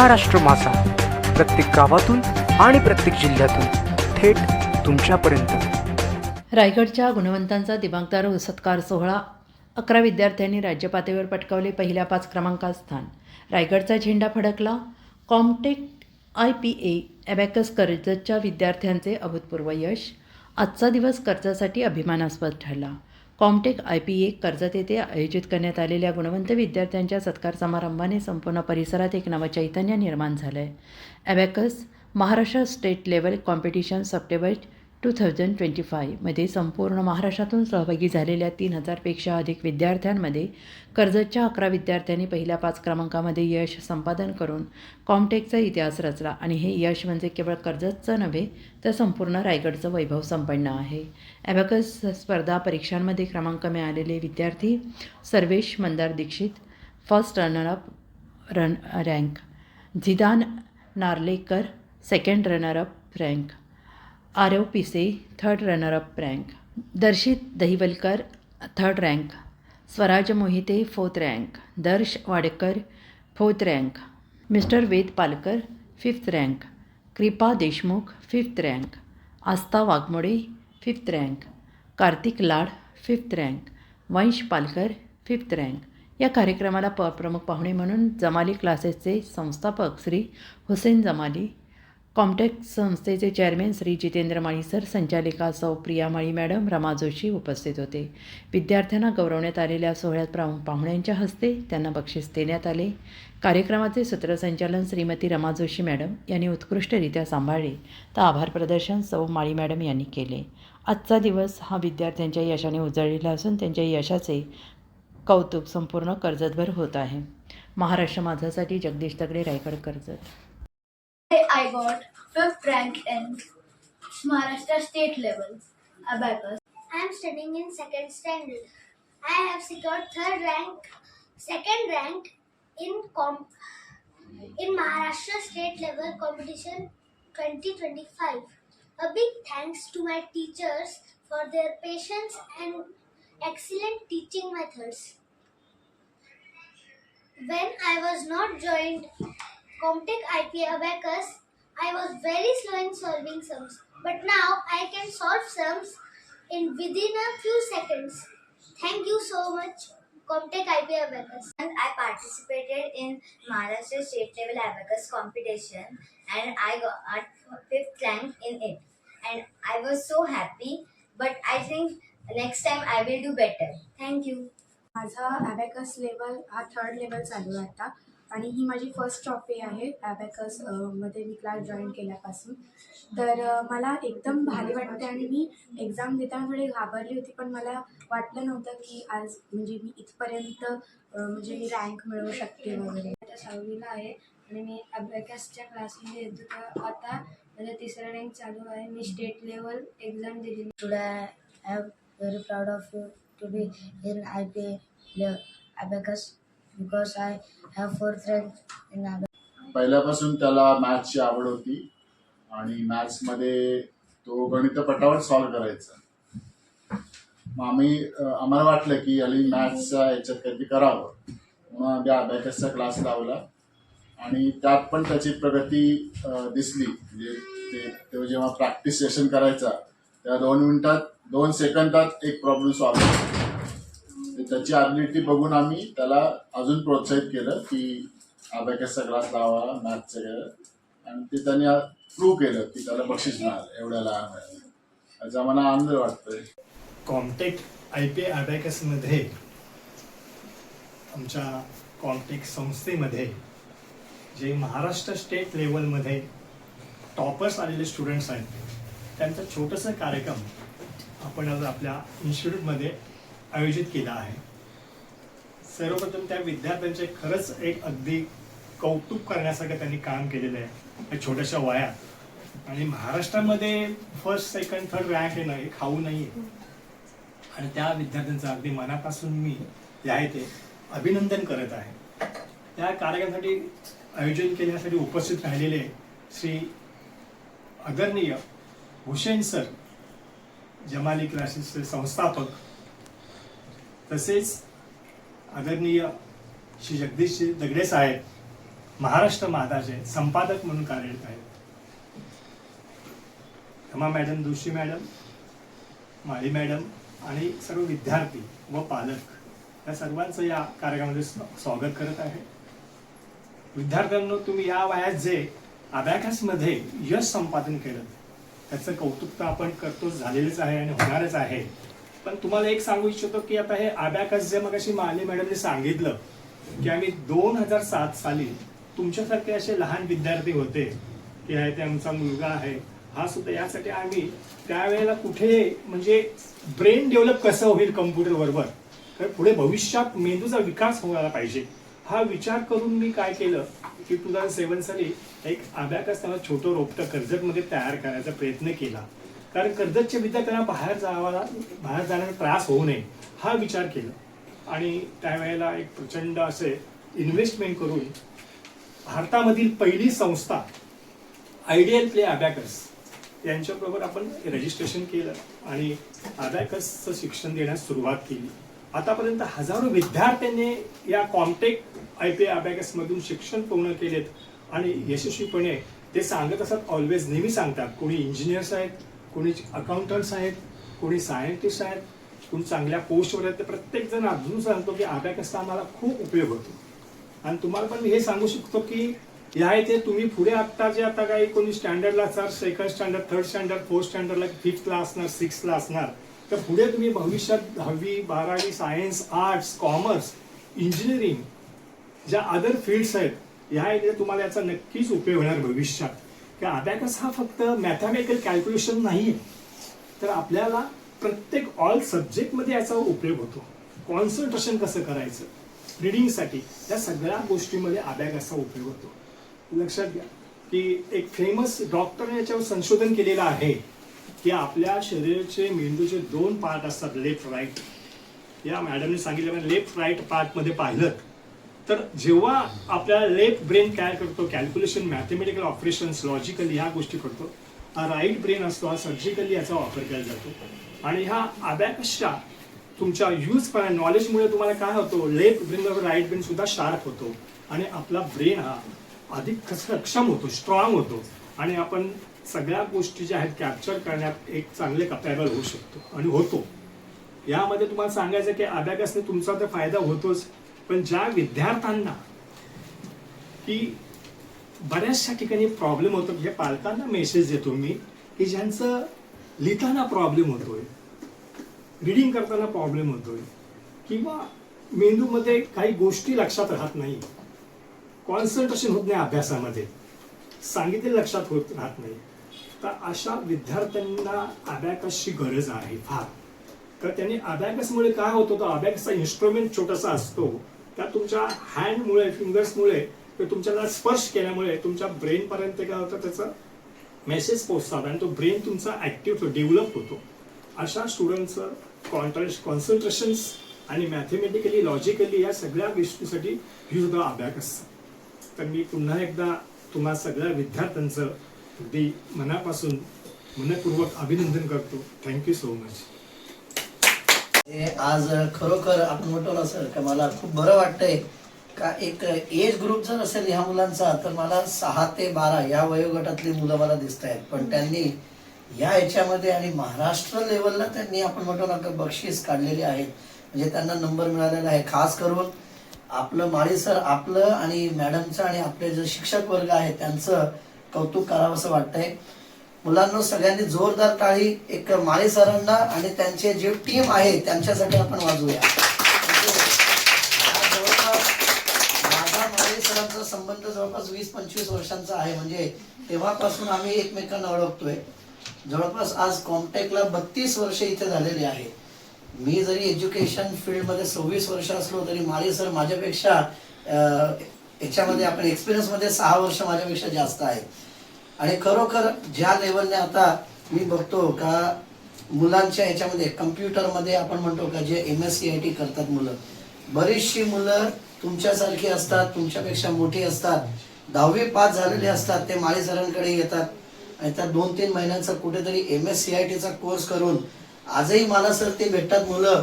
महाराष्ट्र मासा प्रत्येक गावातून आणि प्रत्येक जिल्ह्यातून थेट तुमच्यापर्यंत. रायगडच्या गुणवंतांचा दिमागदार सत्कार सोहळा अकरा विद्यार्थ्यांनी राज्यपातळीवर पटकावले पहिल्या पाच क्रमांकात स्थान. रायगडचा झेंडा फडकला. Comtech I P A abacus कर्जतच्या विद्यार्थ्यांचे अभूतपूर्व यश. आजचा दिवस कर्जासाठी अभिमानास्पद ठरला. Comtech I P A Karjat येथे आयोजित करण्यात आलेल्या गुणवंत विद्यार्थ्यांच्या सत्कार समारंभाने संपूर्ण परिसरात एक नवचैतन्य निर्माण झालं आहे abacus Maharashtra state level competition September two thousand twenty फायमध्ये संपूर्ण महाराष्ट्रातून सहभागी झालेल्या तीन हजारपेक्षा अधिक विद्यार्थ्यांमध्ये कर्जतच्या अकरा विद्यार्थ्यांनी पहिल्या पाच क्रमांकामध्ये यश संपादन करून कॉमटेकचा इतिहास रचला. आणि हे यश म्हणजे केवळ कर्जतचं नव्हे तर संपूर्ण रायगडचं वैभव संपन्न आहे. ॲबॅकस स्पर्धा परीक्षांमध्ये क्रमांक मिळालेले विद्यार्थी Sarvesh Mandar Dixit first runner up run rank Zidan Narlekar second runner up rank Aarav Pise third runner up rank Darshit Dahiwalkar third rank Swaraj Mohite fourth rank Darsh Wadekar fourth rank mister Ved Palkar fifth rank Kripa Deshmukh fifth rank Astha Waghmode fifth rank Kartik Lad fifth rank Vansh Palkar fifth rank या कार्यक्रमाला प प्रमुख पाहुणे म्हणून जमाली क्लासेसचे संस्थापक Shri Hussain Jamali Comtex संस्थेचे chairman Shri Jitendra Mali sir संचालिका सौ प्रिया माळी मॅडम रमा जोशी उपस्थित होते. विद्यार्थ्यांना गौरवण्यात आलेल्या सोहळ्यात प्रा पाहुण्यांच्या हस्ते त्यांना बक्षीस देण्यात आले. कार्यक्रमाचे सूत्रसंचालन श्रीमती रमा जोशी मॅडम यांनी उत्कृष्टरित्या सांभाळले. तर आभार प्रदर्शन सौ माळी मॅडम यांनी केले. आजचा दिवस हा विद्यार्थ्यांच्या यशाने उजळलेला असून त्यांच्या यशाचे कौतुक संपूर्ण कर्जतभर होत आहे. Maharashtra माझासाठी Jagdish Tagde Raigad Karjat. I got fifth rank in Maharashtra state level abacus. I am studying in second standard. I have secured third rank, second rank in com- in Maharashtra state level competition 2025. A big thanks to my teachers for their patience and excellent teaching methods. When I was not joined Comtech IP Abacus, I was very slow in solving sums, but now I can solve sums in within a few seconds. Thank you so much, Comtech IP Abacus. And I participated in Maharashtra state level abacus competition and I got fifth rank in it. And I was so happy, but I think next time I will do better. Thank you. माझा abacus level हा third level चालू आहे आता आणि ही माझी first trophy आहे ॲबॅकसमध्ये मी class join केल्यापासून. तर मला एकदम भारी वाटते आणि मी एक्झाम देताना थोडी घाबरली होती पण मला वाटलं नव्हतं की आज म्हणजे मी इथपर्यंत म्हणजे मी रँक मिळवू शकते वगैरे. आता सहावीला आहे आणि मी ॲबॅकसच्या क्लासमध्ये येतो. तर आता माझा तिसरा रँक चालू आहे. मी स्टेट लेवल एक्झाम दिली. Today I am very proud of you to be in I P abacus. Because I have rank in in पहिल्यापासून त्याला मॅथ्सची आवड होती आणि मॅथ्समध्ये तो गणित पटापट सॉल्व्ह करायचा. मग आम्ही आम्हाला वाटलं की याला मॅथ्सच्या याच्यात काहीतरी करावं. म्हणून आम्ही अभ्याकाचा क्लास लावला आणि त्यात पण त्याची प्रगती दिसली. म्हणजे ते तो जेव्हा प्रॅक्टिस सेशन करायचा त्या दोन मिनिटात दोन सेकंदात एक प्रॉब्लेम सॉल्व्ह तर म्हणजे त्याची ॲबिलिटी बघून आम्ही त्याला अजून प्रोत्साहित केलं की अभ्याकसचा क्लास लावा मॅथचं केलं. आणि ते त्याने प्रूव्ह केलं की त्याला बक्षीस मिळालं एवढ्या लहान वयात मला आनंद वाटतोय. कॉम्टेक आय पी ॲबॅकसमध्ये आमच्या कॉम्टेक संस्थेमध्ये जे महाराष्ट्र स्टेट लेवलमध्ये टॉपर्स आलेले स्टुडंट्स आहेत त्यांचा छोटंसं कार्यक्रम आपण आज आपल्या इन्स्टिट्यूटमध्ये आयोजित केला आहे. सर्वप्रथम त्या विद्यार्थ्यांचे खरंच एक अगदी कौतुक करण्यासारखं त्यांनी काम केलेलं आहे. या छोट्याशा वयात. आणि महाराष्ट्रामध्ये फर्स्ट सेकंड थर्ड रँक येणं हे खाऊ नाही आहे आणि त्या विद्यार्थ्यांचं अगदी मनापासून मी जे आहे ते अभिनंदन करत आहे. त्या कार्यक्रमासाठी आयोजन केल्यासाठी उपस्थित राहिलेले श्री आदरणीय हुसेन सर जमाली क्लासेसचे संस्थापक तसेच आदरणीय श्री जगदीश दगडे साहेब महाराष्ट्र माताचे संपादक म्हणून कार्यरत आहेत. Rama madam Joshi madam Mali madam आणि सर्व विद्यार्थी व पालक या सर्वांचं या कार्यक्रमामध्ये स्वागत करत आहे. विद्यार्थ्यांनो तुम्ही या वयात जे अबॅकसमध्ये यश संपादन केलं त्याचं कौतुक तर आपण करतोच झालेलंच आहे आणि होणारच आहे. पण तुम्हाला एक सांगू इच्छितो की आता हे अबॅकस जे मग अशी माली मॅडमने सांगितलं की आम्ही दोन हजार सात साली तुमच्यासारखे असे लहान विद्यार्थी होते की आहे ते आमचा मुलगा आहे. हा सुद्धा यासाठी आम्ही त्यावेळेला कुठे म्हणजे ब्रेन डेव्हलप कसं होईल कम्प्युटर बरोबर तर पुढे भविष्यात मेंदूचा विकास व्हायला पाहिजे. हा विचार करून मी काय केलं की टू थाउजंड सेवन साली एक अभ्याकस त्याला छोटं रोपटं कर्जतमध्ये तयार करायचा प्रयत्न केला. कारण कर्जतच्या विद्यार्थ्यांना बाहेर जावाला बाहेर जाण्याचा त्रास होऊ नये हा विचार केला. आणि त्यावेळेला एक प्रचंड असे इन्व्हेस्टमेंट करून भारतामधील पहिली संस्था आयडियल प्ले अबॅकस यांच्याबरोबर आपण रजिस्ट्रेशन केलं आणि अबॅकसचं शिक्षण देण्यास सुरुवात केली. आतापर्यंत हजारो विद्यार्थ्यांनी या कॉम्टेक आय पी अबॅकसमधून शिक्षण पूर्ण केलेत. आणि यशस्वीपणे ते सांगत असतात ऑलवेज नेहमी सांगतात कोणी इंजिनियर्स आहेत कोणी अकाउंटंट्स आहेत कोणी सायंटिस्ट आहेत कोणी चांगल्या पोस्टवर आहेत ते प्रत्येक जण अजून सांगतो की अभ्याकसचा आम्हाला खूप उपयोग होतो. आणि तुम्हाला पण मी हे सांगू शकतो की या इथे तुम्ही पुढे आत्ता जे आता काही कोणी स्टँडर्डला असणार second standard third standard fourth स्टँडर्डला फिफ्थला असणार सिक्स्थला असणार तर पुढे तुम्ही भविष्यात दहावी बारावी सायन्स आर्ट्स कॉमर्स इंजिनिअरिंग ज्या अदर फील्ड्स आहेत ह्या इथे तुम्हाला याचा नक्कीच उपयोग होणार भविष्यात. की अबॅकस हा फक्त मॅथमॅटिकल कॅल्क्युलेशन नाही आहे तर आपल्याला प्रत्येक ऑल सब्जेक्टमध्ये याचा उपयोग होतो. कॉन्सन्ट्रेशन कसं करायचं? रिडिंगसाठी या सगळ्या गोष्टीमध्ये अबॅकसचा उपयोग होतो. लक्षात घ्या की एक फेमस डॉक्टरने याच्यावर संशोधन केलेलं आहे की आपल्या शरीराचे मेंदूचे दोन पार्ट असतात लेफ्ट राईट या मॅडमने सांगितलं लेफ्ट राईट पार्टमध्ये पाहिलं. तर जेव्हा आपल्याला लेफ्ट ब्रेन तयार करतो? कॅल्क्युलेशन मॅथमॅटिकल ऑपरेशन्स लॉजिकली ह्या गोष्टी करतो. हा राईट ब्रेन असतो हा सर्जिकली याचा वापर केला जातो. आणि ह्या अबॅकसच्या तुमच्या यूज नॉलेजमुळे तुम्हाला काय होतो? लेफ्ट ब्रेन बरोबर राईट ब्रेन सुद्धा शार्प होतो. आणि आपला ब्रेन हा अधिक सक्षम होतो स्ट्रॉंग होतो. आणि आपण सगळ्या गोष्टी ज्या आहेत कॅप्चर करण्यात एक चांगले कपॅबल होऊ शकतो. आणि होतो. यामध्ये तुम्हाला सांगायचं की अभ्यासाने तुमचा तर फायदा होतोच. पण ज्या विद्यार्थ्यांना की बऱ्याचशा ठिकाणी प्रॉब्लेम होतो म्हणजे पालकांना मेसेज देतो मी की ज्यांचं लिहिताना प्रॉब्लेम होतोय रिडिंग करताना प्रॉब्लेम होतोय किंवा मेंदूमध्ये काही गोष्टी लक्षात राहत नाही कॉन्सन्ट्रेशन होत नाही अभ्यासामध्ये सांगितले लक्षात होत राहत नाही तर अशा विद्यार्थ्यांना अभ्याकाशी गरज आहे फार. तर त्यांनी अबॅकसमुळे काय होतं तर अबॅकसचा इन्स्ट्रुमेंट छोटासा असतो. त्या तुमच्या हँडमुळे फिंगर्समुळे ते तुमच्याला स्पर्श केल्यामुळे तुमच्या ब्रेनपर्यंत काय होतं? त्याचं मेसेज पोचतात आणि तो ब्रेन तुमचा ऍक्टिव्ह होतो डेव्हलप होतो. अशा स्टुडंटचं कॉन्ट्रेश कॉन्सन्ट्रेशन्स आणि मॅथमॅटिकली लॉजिकली या सगळ्या गोष्टीसाठी ही सुद्धा अभ्यास अबॅकस तर मी पुन्हा एकदा तुम्हा सगळ्या विद्यार्थ्यांचं अगदी मनापासून मनपूर्वक अभिनंदन करतो. थँक्यू सो मच आज खरोखर आपण म्हणतो ना सर का मला खूप बरं वाटतंय का एक एज ग्रुप जर असेल ह्या मुलांचा तर मला सहा ते बारा या वयोगटातली मुलं मला दिसत आहेत पण त्यांनी या याच्यामध्ये आणि महाराष्ट्र लेवलला त्यांनी आपण म्हणतो ना का बक्षीस काढलेली आहेत म्हणजे त्यांना नंबर मिळालेला आहे. खास करून आपलं माळी सर आपलं आणि मॅडमचं आणि आपले जे शिक्षक वर्ग आहे त्यांचं कौतुक करावं असं वाटतंय. मुलांना सगळ्यांनी जोरदार टाळी. एक माळी सरांना आणि त्यांचे जे टीम आहे त्यांच्यासाठी आपण वाजवूया. माझा माळी सरांचा संबंध जवळपास वीस पंचवीस वर्षांचा आहे. म्हणजे तेव्हापासून आम्ही एकमेकांना ओळखतोय. जवळपास आज कॉम्टेकला बत्तीस वर्ष इथे झालेली आहे. मी जरी एज्युकेशन फील्डमध्ये सव्वीस वर्ष असलो तरी माळी सर माझ्यापेक्षा याच्यामध्ये आपण एक्सपिरियन्समध्ये सहा वर्ष माझ्यापेक्षा जास्त आहे आणि खरोखर ज्या लेवलने आता मी बघतो का मुलांच्या याच्यामध्ये कम्प्युटरमध्ये आपण म्हणतो का जे M S C I T करतात मुलं बरीचशी मुलं तुमच्यासारखी असतात तुमच्यापेक्षा मोठी असतात दहावी पास झालेले असतात ते माळी सरांकडे येतात. आणि त्या दोन तीन महिन्यांचा कुठेतरी एम एस सी आय टीचा कोर्स करून आजही मला सर ते भेटतात मुलं.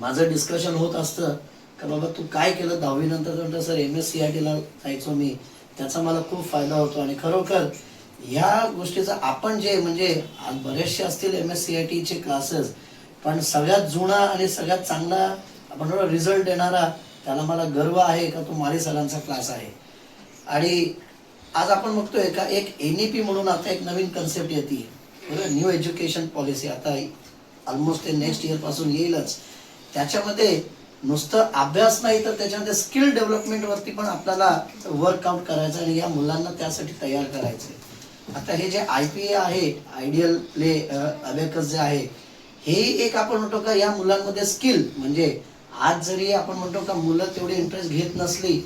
माझं डिस्कशन होत असतं का बाबा तू काय केलं दहावीनंतर sir M S C I टीला जायचो मी. त्याचा मला खूप फायदा होतो. आणि खरोखर या गोष्टीचा आपण जे म्हणजे बरेचसे असतील एम एस सी आय टीचे क्लासेस पण सगळ्यात जुना आणि सगळ्यात चांगला आपण रिझल्ट देणारा त्याला मला गर्व आहे का तो माळी सरांचा क्लास आहे. आणि आज आपण बघतोय का एक एन ई पी म्हणून आता एक नवीन कन्सेप्ट येते. बरोबर न्यू एज्युकेशन पॉलिसी आता ऑलमोस्ट ते नेक्स्ट इयरपासून येईलच. त्याच्यामध्ये नुसतं अभ्यास नाही तर त्याच्यामध्ये स्किल डेव्हलपमेंटवरती पण आपल्याला वर्कआउट करायचं आणि या मुलांना त्यासाठी तयार करायचं आता हे जे आय पी ए आहे आयडियल प्ले अबेकस जे आहे हे एक आपण म्हणतो का या मुलांमध्ये स्किल म्हणजे आज जरी आपण म्हणतो का मुलं तेवढी इंटरेस्ट घेत नसली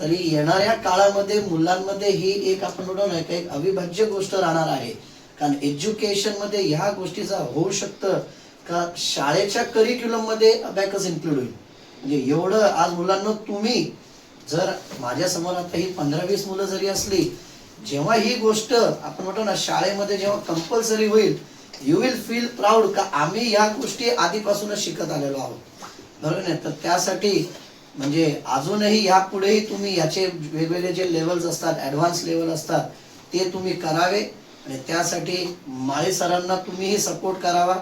तरी येणाऱ्या काळामध्ये मुलांमध्ये ही एक आपण म्हणतो ना एक अविभाज्य गोष्ट राहणार आहे. कारण एज्युकेशनमध्ये ह्या गोष्टीचा होऊ शकतं का शाळेच्या करिक्युलममध्ये अबॅकस इन्क्लूड होईल. म्हणजे एवढं आज मुलांना तुम्ही जर माझ्यासमोर आता ही पंधरा वीस मुलं जरी असली जेव्हा ही गोष्ट आपण म्हणतो ना शाळेमध्ये जेव्हा कंपल्सरी होईल यू विल फील प्राऊड का आम्ही या गोष्टी आधीपासूनच शिकत आलेलो आहोत. बरोबर नाही? तर त्यासाठी म्हणजे अजूनही यापुढेही तुम्ही याचे वेगवेगळे जे लेवल्स असतात ॲडव्हान्स लेवल असतात ते तुम्ही करावे आणि त्यासाठी माळी सरांना तुम्हीही सपोर्ट करावा.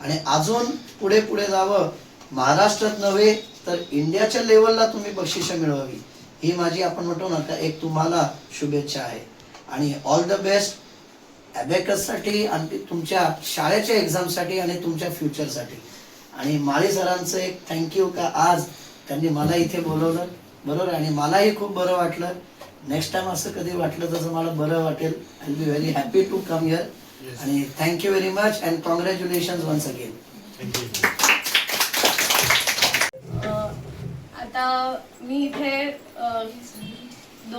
आणि अजून पुढे पुढे जावं महाराष्ट्रात नव्हे तर इंडियाच्या लेवलला तुम्ही बक्षिसं मिळवावी. ही माझी आपण म्हणतो ना का एक तुम्हाला शुभेच्छा आहे. आणि ऑल द बेस्ट ॲबेकससाठी आणि तुमच्या शाळेच्या एक्झामसाठी आणि तुमच्या फ्युचरसाठी आणि माळी सरांचं एक थँक्यू का आज त्यांनी मला इथे बोलवलं. बरोबर? आणि मलाही खूप बरं वाटलं. नेक्स्ट टाइम असं कधी वाटलं तसं मला बरं वाटेल. I be very happy to come here आणि thank you very much and congratulation once again thank you आता मी इथे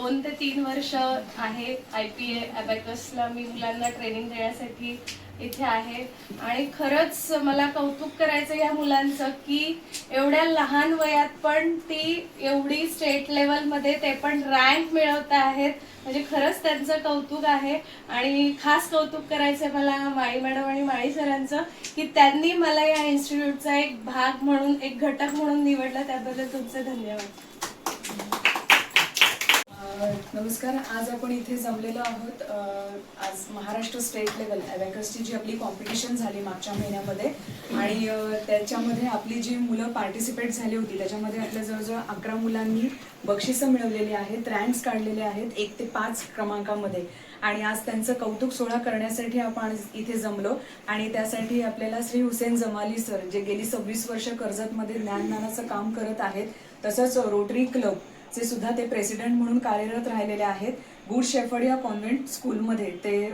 दोन ते तीन वर्ष आहे आय पी ए अबॅकसला मी मुलांना ट्रेनिंग देण्यासाठी इथे आहे. आणि खरंच मला कौतुक करायचं या मुलांचं की एवढ्या लहान वयात पण ती एवढी स्टेट लेवलमध्ये ते पण रँक मिळवत आहेत. म्हणजे खरंच त्यांचं कौतुक आहे. आणि खास कौतुक करायचं मला माळी मॅडम आणि माळी सरांचं की त्यांनी मला या इन्स्टिट्यूटचा एक भाग म्हणून एक घटक म्हणून निवडलं. त्याबद्दल तुमचे धन्यवाद. नमस्कार आज आपण इथे जमलेलो आहोत आज महाराष्ट्र स्टेट लेवल अबॅकसची जी आपली कॉम्पिटिशन झाली मागच्या महिन्यामध्ये आणि त्याच्यामध्ये आपली जी मुलं पार्टिसिपेट झाली होती त्याच्यामध्ये आपल्या जवळजवळ अकरा मुलांनी बक्षिसं मिळवलेली आहेत रँक्स काढलेले आहेत एक ते पाच क्रमांकामध्ये. आणि आज त्यांचं कौतुक सोहळा करण्यासाठी आपण इथे जमलो आणि त्यासाठी आपल्याला श्री हुसेन जमाली सर जे गेली सव्वीस वर्ष कर्जतमध्ये ज्ञानदानाचं काम करत आहेत तसंच रोटरी क्लब चे सुद्धा ते प्रेसिडेंट म्हणून कार्यरत राहिलेले आहेत. गुड शेफर्ड या कॉन्व्हेंट स्कूलमध्ये ते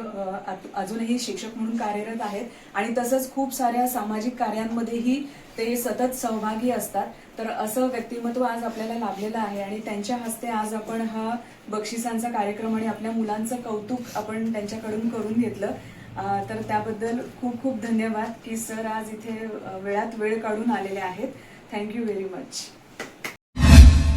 अजूनही शिक्षक म्हणून कार्यरत आहेत. आणि तसंच खूप साऱ्या सामाजिक कार्यांमध्येही ते सतत सहभागी असतात. तर असं व्यक्तिमत्व आज आपल्याला लाभलेलं आहे आणि त्यांच्या हस्ते आज आपण हा बक्षिसांचा कार्यक्रम आणि आपल्या मुलांचं कौतुक आपण त्यांच्याकडून करून घेतलं. तर त्याबद्दल खूप खूप धन्यवाद की सर आज इथे वेळात वेळ काढून आलेले आहेत. Thank you very much